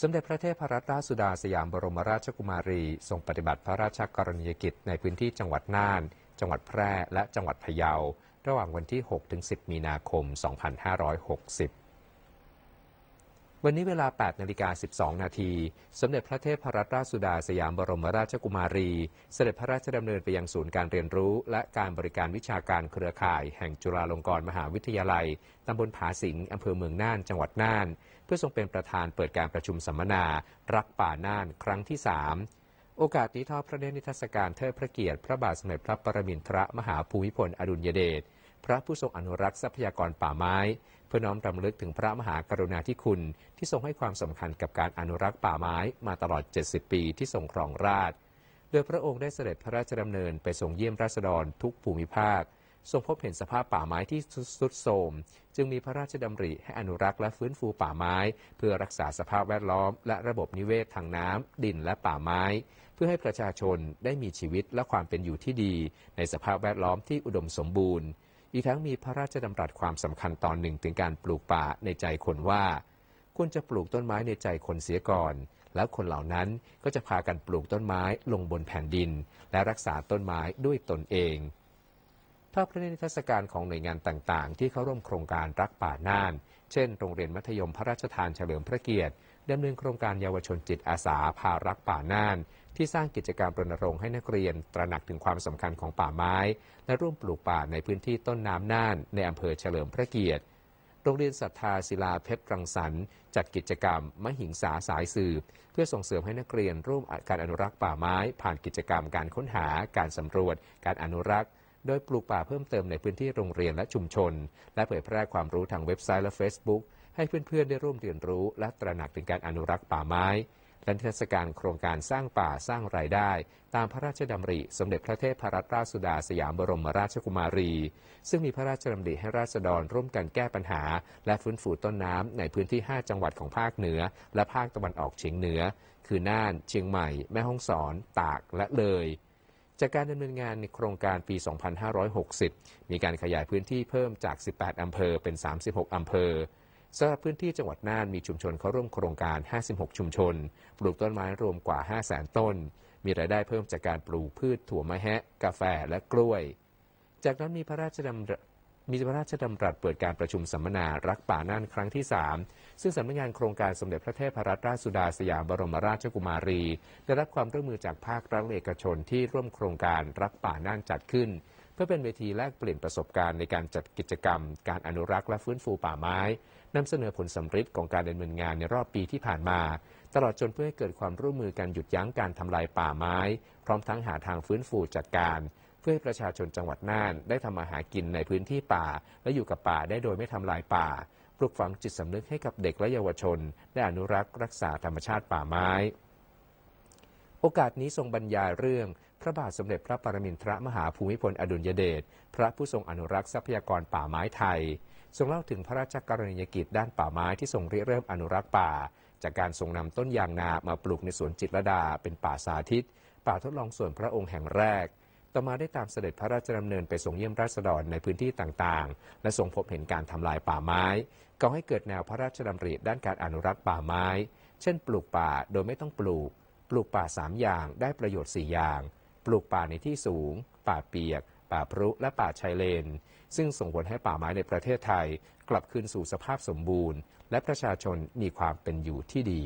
สมเด็จพระเทพรัตนราชสุดาสยามบรมราชกุมารี ทรงปฏิบัติพระราชกรณียกิจในพื้นที่จังหวัดน่าน จังหวัดแพร่ และจังหวัดพะเยา ระหว่างวันที่ 6-10 มีนาคม 2560 วันนี้เวลา 8นาฬิกา12 นาที สมเด็จพระเทพรัตนราชสุดาสยามบรมราชกุมารี เสด็จพระราชดำเนินไปยังศูนย์การเรียนรู้ และการบริการวิชาการเครือข่าย แห่งจุฬาลงกรณ์มหาวิทยาลัย ตำบลผาสิงห์อำเภอเมืองน่าน จังหวัดน่าน เพื่อทรงเป็นประธานเปิดการประชุมสัมมนา รักป่าน่านครั้งที่ 3โอกาสนี้ทอดพระเนตรนิทรรศการเทิดพระเกียรติ พระบาทสมเด็จพระปรมินทรมหาภูมิพลอดุลยเดช พระผู้ทรงอนุรักษ์ทรัพยากรป่าไม้ เพื่อน้อมรำลึกถึงพระมหากรุณาธิคุณ ที่ทรงให้ความสำคัญกับการอนุรักษ์ป่าไม้มาตลอด 70 ปีที่ทรงครองราชโดยพระองค์ได้เสด็จพระราชดำเนินไปทรงเยี่ยมราษฎรทุกภูมิภาค ทรงพบเห็นสภาพป่าไม้ที่ทรุดโทรมจึงมีพระราชดำริให้อนุรักษ์และฟื้นฟูป่าไม้ เพื่อรักษาสภาพแวดล้อม และระบบนิเวศทางน้ำดินและป่าไม้ เพื่อให้ประชาชนได้มีชีวิตและความเป็นอยู่ที่ดี ในสภาพแวดล้อมที่อุดมสมบูรณ์ อีกทั้งมีพระราชดำรัสความสำคัญตอนหนึ่งถึงการปลูกป่าในใจคนว่า ควรจะปลูกต้นไม้ในใจคนเสียก่อน แล้วคนเหล่านั้นก็จะพากันปลูกต้นไม้ลงบนแผ่นดิน และรักษาต้นไม้ด้วยตนเองภาพพระนิทรรศการของหน่วยงานต่างๆ ที่เข้าร่วมโครงการรักป่าน่าน เช่น โรงเรียนมัธยมพระราชทานเฉลิมพระเกียรติดำเนินโครงการเยาวชนจิตอาสาพารักป่าน่าน ที่สร้างกิจกรรมรณรงค์ให้นักเรียน ตระหนักถึงความสำคัญของป่าไม้ และร่วมปลูกป่าในพื้นที่ต้นน้ำน่าน ในอำเภอเฉลิมพระเกียรติ โรงเรียนศรัทธาศิลาเพชรรังสรรค์จัดกิจกรรม มหิงสาสายสืบ เพื่อส่งเสริมให้นักเรียนร่วมการอนุรักษ์ป่าไม้ ผ่านกิจกรรมการค้นหา การสำรวจ การอนุรักษ์โดยปลูกป่าเพิ่มเติมในพื้นที่โรงเรียนและชุมชน และเผยแพร่ความรู้ทางเว็บไซต์และ Facebook ให้เพื่อนๆได้ร่วมเรียนรู้ และตระหนักถึงการอนุรักษ์ป่าไม้ และเทศกาลโครงการสร้างป่าสร้างรายได้ ตามพระราชดำริ สมเด็จพระเทพรัตนราชสุดาสยามบรมราชกุมารี ซึ่งมีพระราชดำริให้ราษฎรร่วมกันแก้ปัญหา และฟื้นฟูต้นน้ำในพื้นที่ 5 จังหวัดของภาคเหนือ และภาคตะวันออกเฉียงเหนือ คือน่าน เชียงใหม่ แม่ฮ่องสอน ตากและเลยจากการดำเนินงานในโครงการปี 2560 มีการขยายพื้นที่เพิ่มจาก 18 อำเภอเป็น 36 อำเภอ สำหรับพื้นที่จังหวัดน่านมีชุมชนเข้าร่วมโครงการ 56 ชุมชน ปลูกต้นไม้รวมกว่า 500,000 ต้น มีรายได้เพิ่มจากการปลูกพืชถั่วมะแฮะ กาแฟและกล้วย จากนั้นมีพระราชดำมีพระราชดำรัสเปิดการประชุมสัมมนารักป่าน่านครั้งที่ 3 ซึ่งสำนักงานโครงการสมเด็จพระเทพรัตนราชสุดาสยามบรมราชกุมารี ได้รับความร่วมมือจากภาครัฐเอกชนที่ร่วมโครงการรักป่าน่านจัดขึ้น เพื่อเป็นเวทีแลกเปลี่ยนประสบการณ์ในการจัดกิจกรรม การอนุรักษ์และฟื้นฟูป่าไม้นำเสนอผลสำเร็จของการดำเนินงานในรอบปีที่ผ่านมา ตลอดจนเพื่อให้เกิดความร่วมมือกันหยุดยั้งการทำลายป่าไม้ พร้อมทั้งหาทางฟื้นฟูจัดการ เพื่อให้ประชาชนจังหวัดน่าน ได้ทำมาหากินในพื้นที่ป่า และอยู่กับป่าได้โดยไม่ทำลายป่า ปลุกฝังจิตสำนึกให้กับเด็กและเยาวชน ได้อนุรักษ์รักษาธรรมชาติป่าไม้ โอกาสนี้ทรงบรรยายเรื่อง ระบาทสมเด็จพระปรมินทรมหาภูมิพลอดุลยเดช พระผู้ทรงอนุรักษ์ทรัพยากรป่าไม้ไทย ทรงเล่าถึงพระราชกรณียกิจด้านป่าไม้ที่ทรงริเริ่มอนุรักษ์ป่า จากการทรงนำต้นยางนามาปลูกในสวนจิตรดา เป็นป่าสาธิต ป่าทดลองส่วนพระองค์แห่งแรก ต่อมาได้ตามเสด็จพระราชดำเนินไปทรงเยี่ยมราษฎรในพื้นที่ต่างๆ และทรงพบเห็นการทำลายป่าไม้ก่อให้เกิดแนวพระราชดำริด้านการอนุรักษ์ป่าไม้ เช่น ปลูกป่าโดยไม่ต้องปลูก ปลูกป่าสามอย่างได้ประโยชน์สี่อย่าง ปลูกป่าในที่สูง ป่าเปียก ป่าพรุและป่าชายเลน ซึ่งส่งผลให้ป่าไม้ในประเทศไทย กลับคืนสู่สภาพสมบูรณ์ และประชาชนมีความเป็นอยู่ที่ดี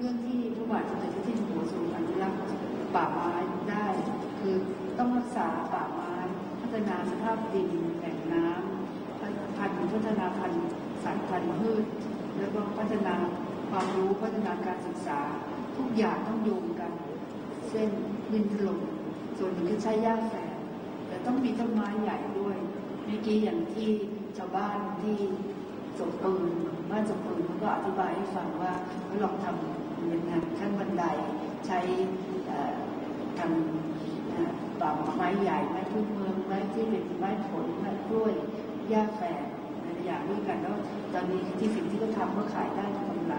เรื่องที่พระบาทสมเด็จพระเจ้าอยู่หัวทรงอนุรักษ์ป่าไม้ได้ คือต้องรักษาป่าไม้ พัฒนาสภาพดินแหล่งน้ำพันธุ์พัฒนาพันธุ์สายพันธุ์พืช แล้วก็พัฒนาความรู้พัฒนาการศึกษา ทุกอย่างต้องโยงกันเช่นดินถล่มส่วนหนึ่งก็ใช้หญ้าแฝกแต่ต้องมีต้นไม้ใหญ่ด้วยเมื่อกี้อย่างที่ชาวบ้านที่ส่งปืนบ้านส่งปืนเขาก็อธิบายให้ฟังว่าเขาลองทำ ยังไงขั้นบันไดใช้ทำเอ่อปรับไม้ใหญ่ไม้พื้นเมืองไม้ที่เป็นไม้ผลไม้กล้วยหญ้าแฝกอย่างด้กันแล้วตอนนี้ที่สิ่งที่เขาทำก็ขายได้กำไร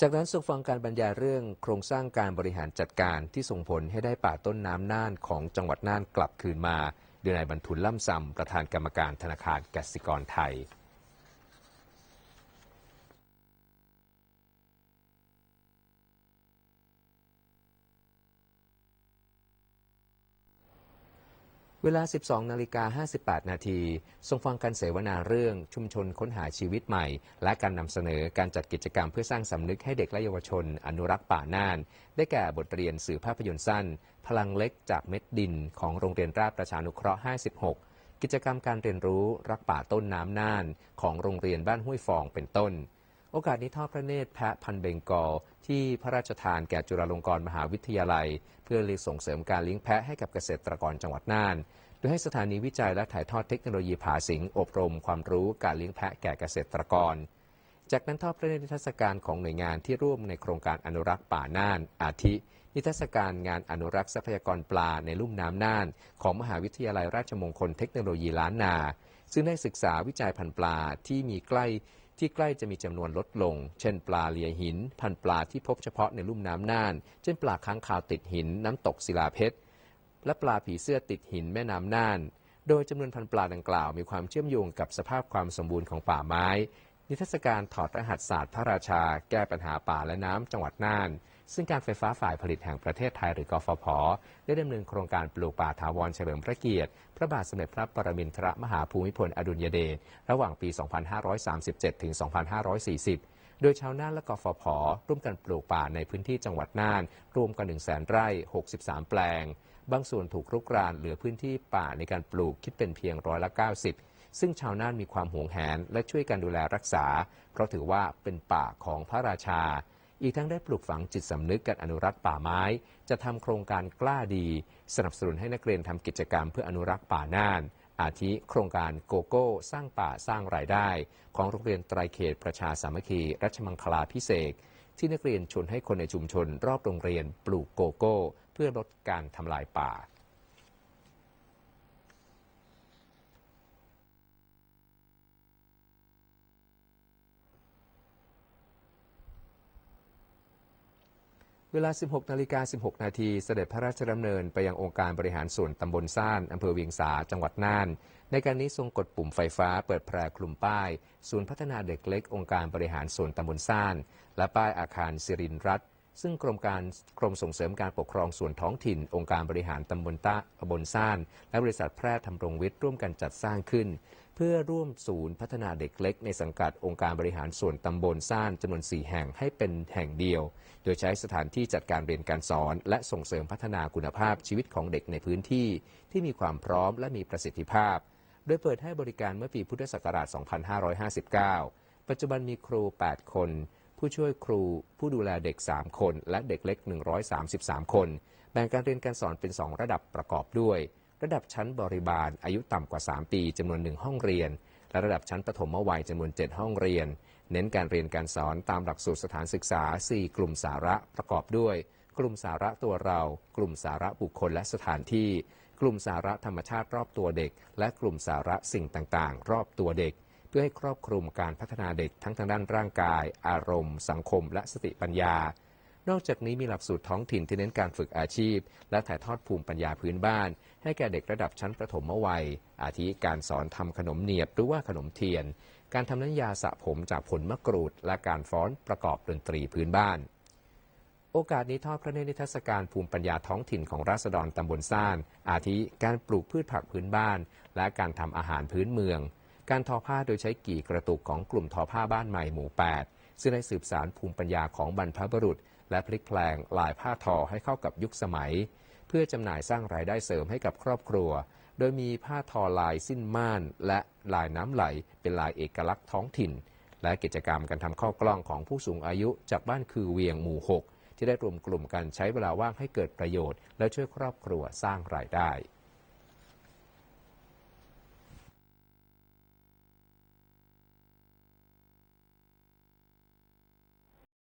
จากนั้นทรงฟังการบรรยายเรื่องโครงสร้างการบริหารจัดการที่ส่งผลให้ได้ป่าต้นน้ำน่านของจังหวัดน่านกลับคืนมาโดยนายบรรทุนล่ำซำประธานกรรมการธนาคารกสิกรไทย เวลา 12 นาฬิกา 58 นาทีทรงฟังการเสวนาเรื่องชุมชนค้นหาชีวิตใหม่ และการนำเสนอการจัดกิจกรรมเพื่อสร้างสำนึกให้เด็กและเยาวชน อนุรักษ์ป่าน่าน ได้แก่บทเรียนสื่อภาพยนตร์สั้น พลังเล็กจากเม็ดดิน ของโรงเรียนราชประชานุเคราะห์ 56 กิจกรรมการเรียนรู้รักป่าต้นน้ำน่าน ของโรงเรียนบ้านห้วยฟองเป็นต้น โอกาสนี้ทอดพระเนตรแพะพันเบงกอลที่พระราชทานแก่จุฬาลงกรณ์มหาวิทยาลัย เพื่อเลี้ยงส่งเสริมการเลี้ยงแพะให้กับเกษตรกรจังหวัดน่าน โดยให้สถานีวิจัยและถ่ายทอดเทคโนโลยีผาสิงอบรมความรู้การเลี้ยงแพะแก่เกษตรกร จากนั้นทอดพระเนตรนิทรรศการของหน่วยงานที่ร่วมในโครงการอนุรักษ์ป่าน่าน อาทิ นิทรรศการงานอนุรักษ์ทรัพยากรปลาในลุ่มน้ำน่าน ของมหาวิทยาลัยราชมงคลเทคโนโลยีล้านนา ซึ่งได้ศึกษาวิจัยพันธุ์ปลาที่มีใกล้ ที่ใกล้จะมีจำนวนลดลง เช่นปลาเลียหิน พันปลาที่พบเฉพาะในลุ่มน้ำน่าน เช่นปลาค้างคาวติดหิน น้ำตกศิลาเพชร และปลาผีเสื้อติดหินแม่น้ำน่าน โดยจำนวนพันปลาดังกล่าวมีความเชื่อมโยงกับสภาพความสมบูรณ์ของป่าไม้ นิทรรศการถอดรหัสศาสตร์พระราชา แก้ปัญหาป่าและน้ำจังหวัดน่าน ซึ่งการไฟฟ้าฝ่ายผลิตแห่งประเทศไทยหรือกฟผ ได้ดำเนินโครงการปลูกป่าถาวรเฉลิมพระเกียรติ พระบาทสมเด็จพระปรมินทรมหาภูมิพลอดุลยเดช ระหว่างปี 2537 ถึง 2540โดยชาวน่านและกฟผ ร่วมกันปลูกป่าในพื้นที่จังหวัดน่าน รวมกัน1 0 0 0 0 0ไร่ 63 แปลง บางส่วนถูกรุกรานเหลือพื้นที่ป่าในการปลูกคิดเป็นเพียงร้อยละ 90 ซึ่งชาวน่านมีความหวงแหนและช่วยกันดูแลรักษา เพราะถือว่าเป็นป่าของพระราชา อีกทั้งได้ปลูกฝังจิตสำนึกการอนุรักษ์ป่าไม้ จะทำโครงการกล้าดี สนับสนุนให้นักเรียนทำกิจกรรมเพื่ออนุรักษ์ป่าน่าน อาทิโครงการโกโก้ สร้างป่าสร้างรายได้ ของโรงเรียนไตรเขตประชาสามัคคี รัชมังคลาพิเศษที่นักเรียนชวนให้คนในชุมชนรอบโรงเรียนปลูกโกโก้ เพื่อลดการทำลายป่า เวลา 16นาฬิกา16 นาทีเสด็จพระราชดำเนินไปยังองค์การบริหารส่วนตำบลซ่านอำเภอเวียงสาจังหวัดน่าน ในการนี้ทรงกดปุ่มไฟฟ้าเปิดแพร่คลุมป้าย ศูนย์พัฒนาเด็กเล็ก องค์การบริหารส่วนตำบลซ่าน และป้ายอาคารสิรินรัตซึ่งกรมการกรมส่งเสริมการปกครองส่วนท้องถิ่น องค์การบริหารตำบลตะตำบลซ่าน และบริษัทแพร่ทำรงวิทย์ร่วมกันจัดสร้างขึ้น เพื่อร่วมศูนย์พัฒนาเด็กเล็ก ในสังกัดองค์การบริหารส่วนตำบลซ่านจำนวน 4 แห่งให้เป็นแห่งเดียว โดยใช้สถานที่จัดการเรียนการสอน และส่งเสริมพัฒนาคุณภาพชีวิตของเด็กในพื้นที่ ที่มีความพร้อมและมีประสิทธิภาพ โดยเปิดให้บริการเมื่อปีพุทธศักราช 2559 ปัจจุบันมีครู 8 คน ผู้ช่วยครู ผู้ดูแลเด็ก 3 คน และเด็กเล็ก 133 คน แบ่งการเรียนการสอนเป็น 2 ระดับประกอบด้วย ระดับชั้นบริบาล อายุต่ำกว่า 3 ปีจำนวน 1 ห้องเรียน และระดับชั้นปฐมวัยจำนวน 7 ห้องเรียน เน้นการเรียนการสอนตามหลักสูตรสถานศึกษา 4 กลุ่มสาระประกอบด้วย กลุ่มสาระตัวเรา กลุ่มสาระบุคคลและสถานที่ กลุ่มสาระธรรมชาติรอบตัวเด็ก และกลุ่มสาระสิ่งต่างๆ รอบตัวเด็ก เพื่อให้ครอบคลุมการพัฒนาเด็กทั้งทางด้านร่างกาย อารมณ์ สังคม และสติปัญญา นอกจากนี้มีหลักสูตรท้องถิ่นที่เน้นการฝึกอาชีพ และถ่ายทอดภูมิปัญญาพื้นบ้าน ให้แก่เด็กระดับชั้นประถมวัย อาทิการสอนทำขนมเนียบหรือว่าขนมเทียน การทำน้ำยาสระผมจากผลมะกรูด และการฟ้อนประกอบดนตรีพื้นบ้าน โอกาสนี้ทอดพระเนตรนิทรรศการภูมิปัญญาท้องถิ่นของราษฎรตำบลซ่าน อาทิการปลูกพืชผักพื้นบ้าน และการทำอาหารพื้นเมือง การทอผ้าโดยใช้กี่กระตุกของกลุ่มทอผ้าบ้านใหม่หมู่ 8ซึ่งได้สืบสารภูมิปัญญาของบรรพบุรุษ และพลิกแปลงลายผ้าทอให้เข้ากับยุคสมัย เพื่อจำหน่ายสร้างรายได้เสริมให้กับครอบครัว โดยมีผ้าทอลายสิ้นม่าน และลายน้ำไหล เป็นลายเอกลักษณ์ท้องถิ่น และกิจกรรมการทำข้าวกล้องของผู้สูงอายุจากบ้านคือเวียงหมู่ 6 ที่ได้รวมกลุ่มกันใช้เวลาว่างให้เกิดประโยชน์ และช่วยครอบครัวสร้างรายได้